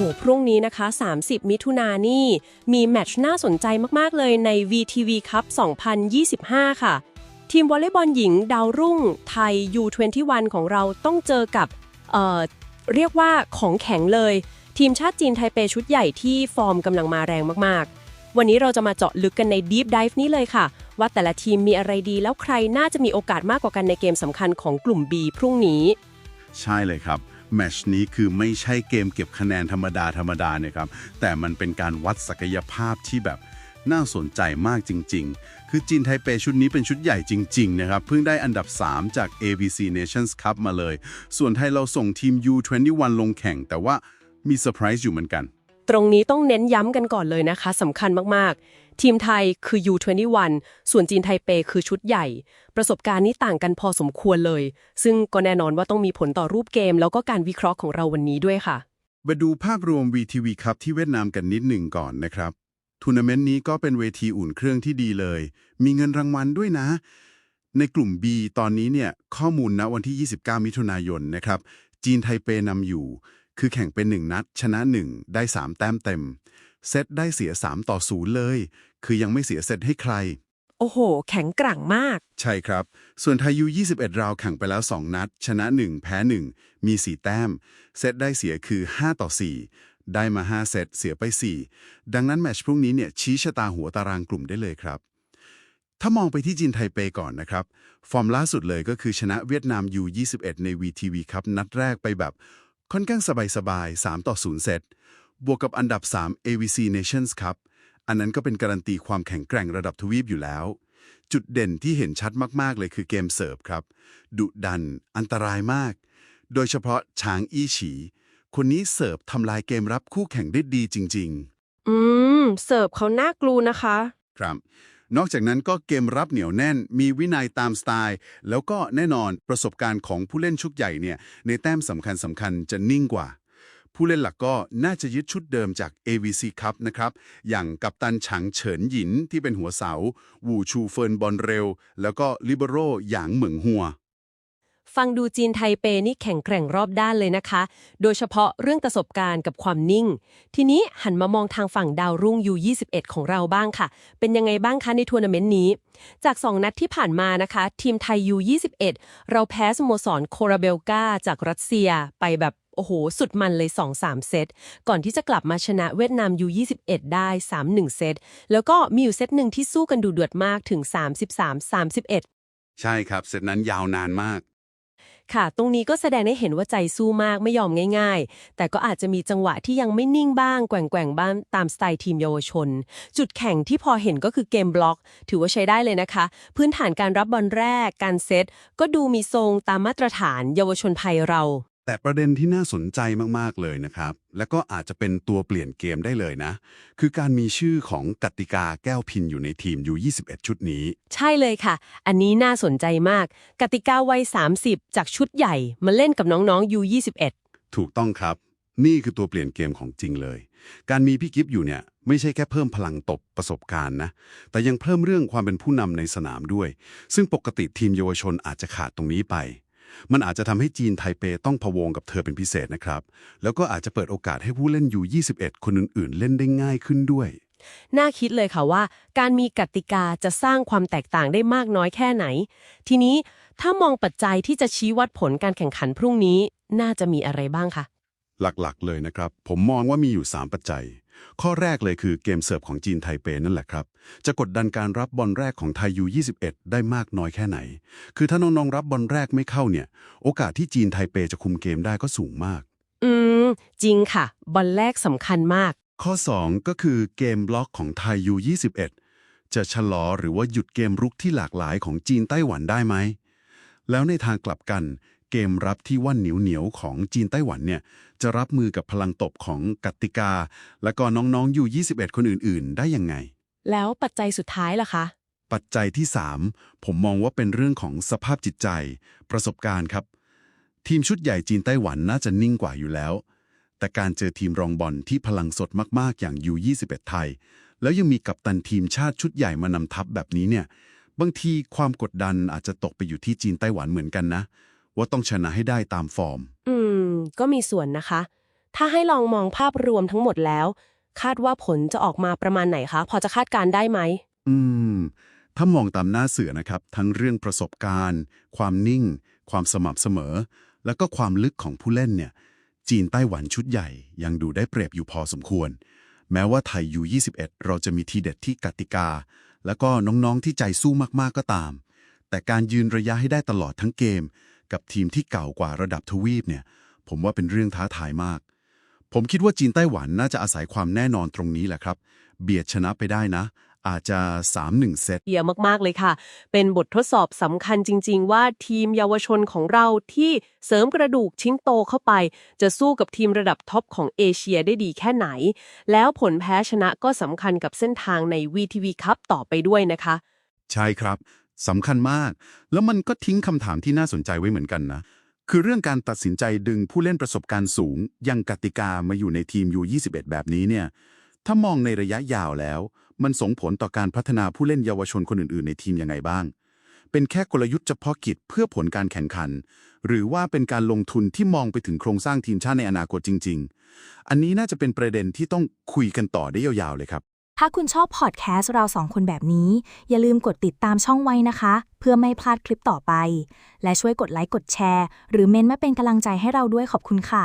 โห พรุ่งนี้นะคะ 30 มิถุนายนี่ มีแมตช์น่าสนใจมาก ๆ เลยใน VTV ครับ2025 ค่ะ ทีมวอลเลย์บอลหญิงดาวรุ่งไทย U21 ของเราต้องเจอกับเเรียกว่าของแข็งเลย ทีมชาติจีนไทเปชุดใหญ่ที่ฟอร์มกำลังมาแรงมาก ๆ วันนี้เราจะมาเจาะลึกกันใน Deep Dive นี้เลยค่ะ ว่าแต่ละทีมมีอะไรดีแล้วใครน่าจะมีโอกาสมากกว่ากันในเกมสำคัญของกลุ่ม B พรุ่งนี้ ใช่เลยครับ แมชนี้คือไม่ใช่เกมเก็บคะแนนธรรมดาธรรมดาเนี่ยครับ แต่มันเป็นการวัดศักยภาพที่แบบน่าสนใจมากจริง ๆ คือจีนไทเปชุดนี้เป็นชุดใหญ่จริง ๆ นะครับ เพิ่งได้อันดับ 3 จาก ABC Nations Cup มาเลย ส่วนไทยเราส่งทีม U21 ลงแข่ง แต่ว่ามีเซอร์ไพรส์อยู่เหมือนกัน ตรงนี้ต้องเน้นย้ำกันก่อนเลยนะคะสำคัญมากๆ ทีมไทยคือ U21 ส่วนจีนไทเปคือชุดใหญ่ ประสบการณ์นี้ต่างกันพอสมควรเลย ซึ่งก็แน่นอนว่าต้องมีผลต่อรูปเกม แล้วก็การวิเคราะห์ของเราวันนี้ด้วยค่ะมาดูภาพรวม VTV ครับที่เวียดนามกันนิดหนึ่งก่อนนะครับทัวร์นาเมนต์นี้ก็เป็นเวทีอุ่นเครื่องที่ดีเลย มีเงินรางวัลด้วยนะ ในกลุ่ม B ตอนนี้เนี่ยข้อมูลณวันที่ 29 มิถุนายนนะครับจีนไทเปนำอยู่ คือแข่งเป็น 1 นัด ชนะ 1 ได้ 3 แต้มเต็ม เซตได้เสีย 3 ต่อ 0 เลย คือยังไม่เสียเซตให้ใคร โอ้โห แข็งแกร่งมาก ใช่ครับ ส่วนไทยยู 21 ราวแข่งไปแล้ว 2 นัด ชนะ 1 แพ้ 1 มี 4 แต้ม เซตได้เสียคือ 5 ต่อ 4 ได้มา 5 เซตเสียไป 4 ดังนั้นแมตช์พรุ่งนี้เนี่ยชี้ชะตาหัวตารางกลุ่มได้เลยครับถ้ามองไปที่จีนไทเปก่อนนะครับ ฟอร์มล่าสุดเลยก็คือชนะเวียดนาม U21 ใน VTV ครับนัดแรกไปแบบ ค่อนข้างสบายๆ3ต่อ0เซตบวกกับอันดับ 3 AVC Nations ครับ อันนั้นก็เป็นการันตีความแข็งแกร่งระดับทวีปอยู่แล้ว จุดเด่นที่เห็นชัดมากๆเลยคือเกมเสิร์ฟครับ ดุดัน อันตรายมาก โดยเฉพาะช้างอี้ฉี คนนี้เสิร์ฟทำลายเกมรับคู่แข่งได้ดีจริงอืม เสิร์ฟเขาน่ากลัวนะคะๆครับ นอกจากนั้นก็เกมรับเหนียวแน่น มีวินัยตามสไตล์ แล้วก็แน่นอนประสบการณ์ของผู้เล่นชุดใหญ่เนี่ยในแต้มสำคัญสำคัญจะนิ่งกว่า ผู้เล่นหลักก็น่าจะยึดชุดเดิมจาก AVC ครับนะครับ อย่างกัปตันฉังเฉินหยินที่เป็นหัวเสา วูชูเฟินบอลเร็ว แล้วก็ลิเบโรหยางเหมิงหัว ฟังดูจีนไทเปนี่แข็งแกร่งรอบด้านเลยนะคะ โดยเฉพาะเรื่องประสบการณ์กับความนิ่ง ทีนี้หันมามองทางฝั่งดาวรุ่ง U21 ของเราบ้างค่ะ เป็นยังไงบ้างคะในทัวร์นาเมนต์นี้ จาก 2 นัดที่ผ่านมานะคะ ทีมไทย U21 เราแพ้สโมสรโคราเบลกาจากรัสเซียไปแบบโอ้โห สุดมันเลย 2-3 เซต ก่อนที่จะกลับมาชนะเวียดนาม U21 ได้ 3-1 เซต แล้วก็มีอยู่เซตหนึ่งที่สู้กันดูเดือดมากถึง 33-31 ใช่ครับ เซตนั้นยาวนานมาก ค่ะ ตรงนี้ก็แสดงให้เห็นว่าใจสู้มากไม่ยอมง่าย ๆ แต่ก็อาจจะมีจังหวะที่ยังไม่นิ่งบ้าง แกว่งๆบ้างตามสไตล์ทีมเยาวชน จุดแข่งที่พอเห็นก็คือเกมบล็อก ถือว่าใช้ได้เลยนะคะ พื้นฐานการรับบอลแรก การเซตก็ดูมีทรงตามมาตรฐานเยาวชนไทยเรา แต่ประเด็นที่น่าสนใจมาก ๆ เลยนะครับ และก็อาจจะเป็นตัวเปลี่ยนเกมได้เลยนะ คือการมีชื่อของกติกาแก้วพินอยู่ในทีม U21 ชุดนี้ ใช่เลยค่ะ อันนี้น่าสนใจมาก กติกาวัย 30 จากชุดใหญ่มาเล่นกับน้องๆ U21 ถูกต้องครับ นี่คือตัวเปลี่ยนเกมของจริงเลย การมีพี่กิฟอยู่เนี่ยไม่ใช่แค่เพิ่มพลังตบประสบการณ์นะ แต่ยังเพิ่มเรื่องความเป็นผู้นำในสนามด้วย ซึ่งปกติทีมเยาวชนอาจจะขาดตรงนี้ไป มันอาจจะทำให้จีนไทเปต้องพะวงกับเธอเป็นพิเศษนะครับ แล้วก็อาจจะเปิดโอกาสให้ผู้เล่นอยู่ 21 คนอื่นๆ เล่นได้ง่ายขึ้นด้วย น่าคิดเลยค่ะว่า การมีกติกาจะสร้างความแตกต่างได้มากน้อยแค่ไหน ทีนี้ถ้ามองปัจจัยที่จะชี้วัดผลการแข่งขันพรุ่งนี้ น่าจะมีอะไรบ้างคะหลักๆ เลยนะครับ ผมมองว่ามีอยู่ 3 ปัจจัย ข้อแรกเลยคือเกมเสิร์ฟของจีนไทเปนั่นแหละครับ จะกดดันการรับบอลแรกของไทยยู21 ได้มากน้อยแค่ไหน คือถ้าน้องๆรับบอลแรกไม่เข้าเนี่ย โอกาสที่จีนไทเปจะคุมเกมได้ก็สูงมาก อืม จริงค่ะ บอลแรกสำคัญมาก ข้อ 2 ก็คือเกมบล็อกของไทยยู21 จะชะลอหรือว่าหยุดเกมรุกที่หลากหลายของจีนไต้หวันได้ไหมแล้วในทางกลับกัน เกมรับที่ว่าเหนียวเหนียวๆของจีนไต้หวันเนี่ยจะรับมือกับพลังตบของกติกา และก็น้องๆยู21 คนอื่นๆ ได้ยังไง แล้วปัจจัยสุดท้ายล่ะคะ ปัจจัยที่ 3 ผมมองว่าเป็นเรื่องของสภาพจิตใจ ประสบการณ์ครับ ทีมชุดใหญ่จีนไต้หวันน่าจะนิ่งกว่าอยู่แล้ว แต่การเจอทีมรองบอลที่พลังสดมากๆ อย่าง U21 ไทย แล้วยังมีกัปตันทีมชาติชุดใหญ่มานำทัพแบบนี้เนี่ยบางทีความกดดันอาจจะตกไปอยู่ที่จีนไต้หวันเหมือนกันนะ ว่าต้องชนะให้ได้ตามฟอร์ม อืม ก็มีส่วนนะคะ ถ้าให้ลองมองภาพรวมทั้งหมดแล้ว คาดว่าผลจะออกมาประมาณไหนคะ พอจะคาดการณ์ได้ไหม อืม ถ้ามองตามหน้าเสือนะครับ ทั้งเรื่องประสบการณ์ ความนิ่ง ความสม่ำเสมอ แล้วก็ความลึกของผู้เล่นเนี่ย จีนไต้หวันชุดใหญ่ ยังดูได้เปรียบอยู่พอสมควร แม้ว่าไทยยู21 เราจะมีทีเด็ดที่กติกา แล้วก็น้องๆที่ใจสู้มากๆก็ตาม แต่การยืนระยะให้ได้ตลอดทั้งเกม กับทีมที่เก่ากว่าระดับทวีปเนี่ย ผมว่าเป็นเรื่องท้าทายมาก ผมคิดว่าจีนไต้หวันน่าจะอาศัยความแน่นอนตรงนี้แหละครับ เบียดชนะไปได้นะ อาจจะ 3-1 เซตเยี่ยมมาก ๆ เลยค่ะ เป็นบททดสอบสำคัญจริง ๆ ว่าทีมเยาวชนของเราที่เสริมกระดูกชิ้นโตเข้าไป จะสู้กับทีมระดับท็อปของเอเชียได้ดีแค่ไหน แล้วผลแพ้ชนะก็สำคัญกับเส้นทางใน VTV คัพต่อไปด้วยนะคะ ใช่ครับ สำคัญมาก แล้วมันก็ทิ้งคำถามที่น่าสนใจไว้เหมือนกันนะ คือเรื่องการตัดสินใจดึงผู้เล่นประสบการณ์สูง ยังกติกามาอยู่ในทีม U21 แบบนี้เนี่ย ถ้ามองในระยะยาวแล้ว มันส่งผลต่อการพัฒนาผู้เล่นเยาวชนคนอื่น ๆ ในทีมยังไงบ้าง เป็นแค่กลยุทธ์เฉพาะกิจเพื่อผลการแข่งขัน หรือว่าเป็นการลงทุนที่มองไปถึงโครงสร้างทีมชาติในอนาคตจริง ๆ อันนี้น่าจะเป็นประเด็นที่ต้องคุยกันต่อได้ยาวๆเลยครับ ถ้าคุณชอบพอดแคสต์เราสองคนแบบนี้ อย่าลืมกดติดตามช่องไว้นะคะ เพื่อไม่พลาดคลิปต่อไป และช่วยกดไลค์กดแชร์ หรือเมนมาเป็นกำลังใจให้เราด้วยขอบคุณค่ะ